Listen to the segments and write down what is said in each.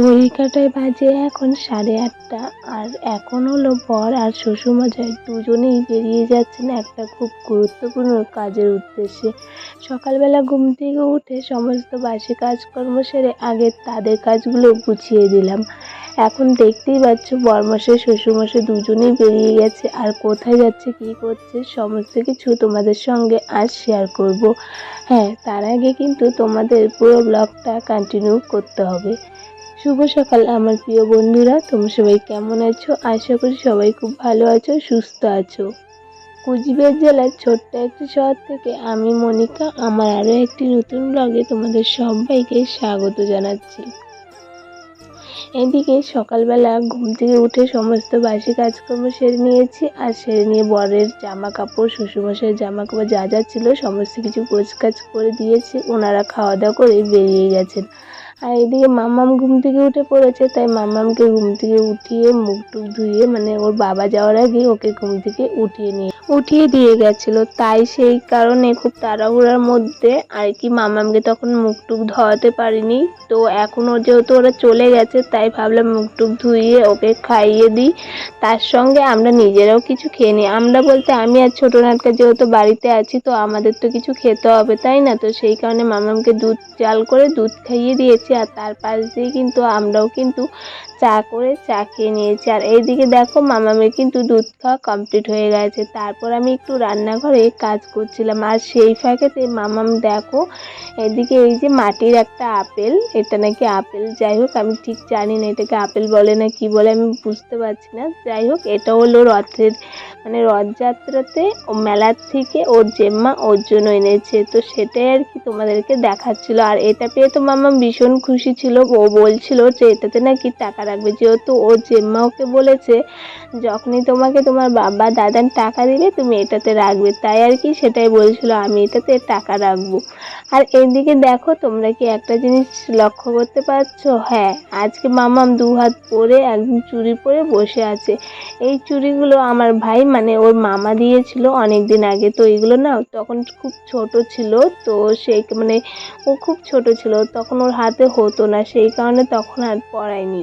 এগারোটায় বাজে এখন সাড়ে আটটা। আর এখন হলো বর আর শ্বশুরমশাই দুজনেই বেরিয়ে যাচ্ছেন একটা খুব গুরুত্বপূর্ণ কাজের উদ্দেশ্যে। সকালবেলা ঘুম থেকে উঠে সমস্ত বাসি কাজকর্ম সেরে আগে তাদের কাজগুলো গুছিয়ে দিলাম। এখন দেখতেই পাচ্ছ বরমশাই, শ্বশুরমশাই দুজনেই বেরিয়ে গেছে। আর কোথায় যাচ্ছে, কী করছে, সমস্ত কিছু তোমাদের সঙ্গে আজ শেয়ার করব। হ্যাঁ তার আগে কিন্তু তোমাদের পুরো ব্লগটা কন্টিনিউ করতে হবে। শুভ সকাল, আমার প্রিয় বন্ধুরা। তোমরা সবাই কেমন আছো? আশা করি সবাই খুব ভালো আছো, সুস্থ আছো। কুচবিহার জেলার ছোট্ট একটি শহর থেকে আমি মনিকা, আমার আরও একটি নতুন ব্লগে তোমাদের সবাইকে স্বাগত জানাচ্ছি। এদিকে সকালবেলা ঘুম থেকে উঠে সমস্ত বাসি কাজকর্ম সেরে নিয়েছি, আর সেরে নিয়ে বরের জামা কাপড় শ্বশুরমশাইয়ের জামা কাপড় যা যা ছিল, সমস্ত কিছু কাজ করে দিয়েছি। ওনারা খাওয়া দাওয়া করে বেরিয়ে গেছেন। আর এদিকে মাম্মাম ঘুম থেকে উঠে পড়েছে, তাই মাম্মামকে ঘুম থেকে উঠিয়ে মুখ টুক ধুয়ে মানে ওর বাবা যাওয়ার আগে ওকে ঘুম থেকে উঠিয়ে নিয়ে উঠিয়ে দিয়ে গেছিল। তাই সেই কারণে খুব তাড়াহুড়ার মধ্যে আর কি মামামকে তখন মুখ টুক ধোয়াতে পারিনি। তো এখন ও যেহেতু ওরা চলে গেছে, তাই ভাবলাম মুখ টুক ধুইয়ে ওকে খাইয়ে দিই। তার সঙ্গে আমরা নিজেরাও কিছু খেয়ে নিই। আমরা বলতে আমি আর ছোটো নাটকা যেহেতু বাড়িতে আছি, তো আমাদের তো কিছু খেতে হবে, তাই না? তো সেই কারণে মামামকে দুধ, জাল করে দুধ খাইয়ে দিয়েছি। আর তার পাশ দিয়ে কিন্তু আমরাও কিন্তু চা করে চা খেয়ে নিয়েছি। আর এইদিকে দেখো মামামের কিন্তু দুধ খাওয়া কমপ্লিট হয়ে গেছে। তারপর আমি একটু রান্নাঘরে কাজ করছিলাম। আর সেই ফাঁকেতে মামাম দেখো, এদিকে এই যে মাটির একটা আপেল, এটা নাকি আপেল? যাই হোক, আমি ঠিক জানি না এটাকে আপেল বলে না কি বলে, আমি বুঝতে পারছি না। যাই হোক, এটা হলো রথের মানে রথযাত্রাতে ও মেলার থেকে ওর জেম্মা ওর জন্য এনেছে। তো সেটাই আর কি তোমাদেরকে দেখাচ্ছিল। আর এটা পেয়ে তো মামা ভীষণ খুশি ছিল। ও বলছিল যে এটাতে নাকি টাকা রাখবে। যেহেতু ওর জেম্মা ওকে বলেছে, যখনই তোমাকে তোমার বাবা, দাদার টাকা দিবে, তুমি এটাতে রাখবে। তাই আর কি সেটাই বলছিল, আমি এটাতে টাকা রাখব। আর এদিকে দেখো, তোমরা কি একটা জিনিস লক্ষ্য করতে পারছ? হ্যাঁ আজকে মামাম দু হাত পরে একদম চুরি পরে বসে আছে। এই চুড়িগুলো আমার ভাই মানে ওর মামা দিয়েছিল অনেক দিন আগে। তো এগুলো না, তখন খুব ছোট ছিল, তো সেই মানে ও খুব ছোট ছিল, তখন ওর হাতে হতো না। সেই কারণে তখন আর পরায়নি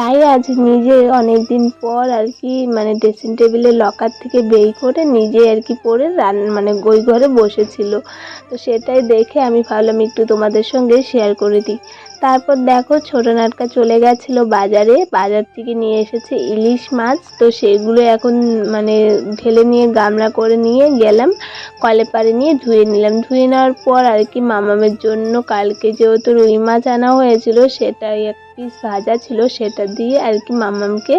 তাই আজ নিজে অনেক দিন পর আর কি মানে ড্রেসিং টেবিলে লকার থেকে বেই করে নিজে আর কি পরে রান মানে গই ঘরে বসেছিল। তো সেটাই দেখে আমি ভাবলাম একটু তোমাদের সঙ্গে শেয়ার করে দিই। তারপর দেখো ছোটো নাটকা চলে গেছিল বাজারে, বাজার থেকে নিয়ে এসেছে ইলিশ মাছ। তো সেগুলো এখন মানে ঢেলে নিয়ে গামলা করে নিয়ে গেলাম, কলে পাড়ে নিয়ে ধুয়ে নিলাম। ধুয়ে নেওয়ার পর আর কি মামামের জন্য কালকে যেহেতু রুই মাছ আনা হয়েছিল, সেটাই এক পিস ভাজা ছিল, সেটা দিয়ে আর কি মামামকে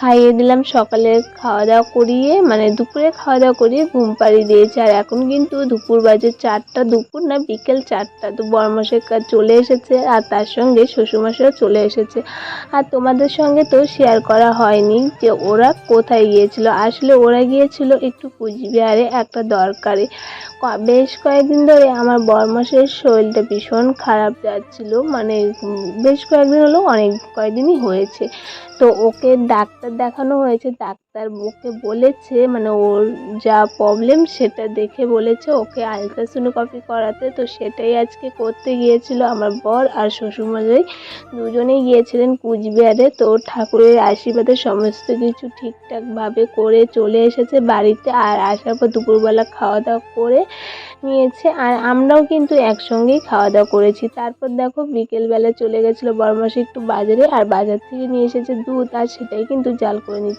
খাইয়ে দিলাম। সকালে খাওয়া দাওয়া করিয়ে মানে দুপুরে খাওয়া দাওয়া করিয়ে ঘুম পাড়িয়ে দিয়েছে। আর এখন কিন্তু দুপুর বাজে চারটা দুপুর না, বিকেল চারটা। তো বরমশাই চলে এসেছে আর তার সঙ্গে শ্বশুরমশাইও চলে এসেছে। আর তোমাদের সঙ্গে তো শেয়ার করা হয়নি যে ওরা কোথায় গিয়েছিল। আসলে ওরা গিয়েছিল একটু কুচবিহারে একটা দরকারে। বেশ কয়েকদিন ধরে আমার বরমাসের শরীরটা ভীষণ খারাপ যাচ্ছিল। মানে বেশ কয়েকদিন হলো, অনেক কয়েকদিনই হয়েছে। তো ওকে ডাক্তার দেখানো হয়েছে, ডাক্তার ওকে বলেছে মানে ওর যা প্রবলেম সেটা দেখে বলেছে, ওকে আলট্রাসোনোগ্রাফি করাতে। তো সেটাই আজকে করতে গিয়েছিল আমার বর আর শ্বশুরমশাই। দুজনেই গিয়েছিলেন কুচবিহারে। তো ঠাকুরের আশীর্বাদে সমস্ত কিছু ঠিকঠাকভাবে করে চলে এসেছে বাড়িতে আর আসার পর দুপুরবেলা খাওয়া দাওয়া করে নিয়েছে। আর আমরাও কিন্তু একসঙ্গেই খাওয়া দাওয়া করেছি। তারপর দেখো বিকেলবেলা চলে গেছিল বড়মাসি একটু বাজারে, আর বাজার থেকে নিয়ে এসেছে দুধ আর সেটাই কিন্তু জাল করে নিচ্ছে।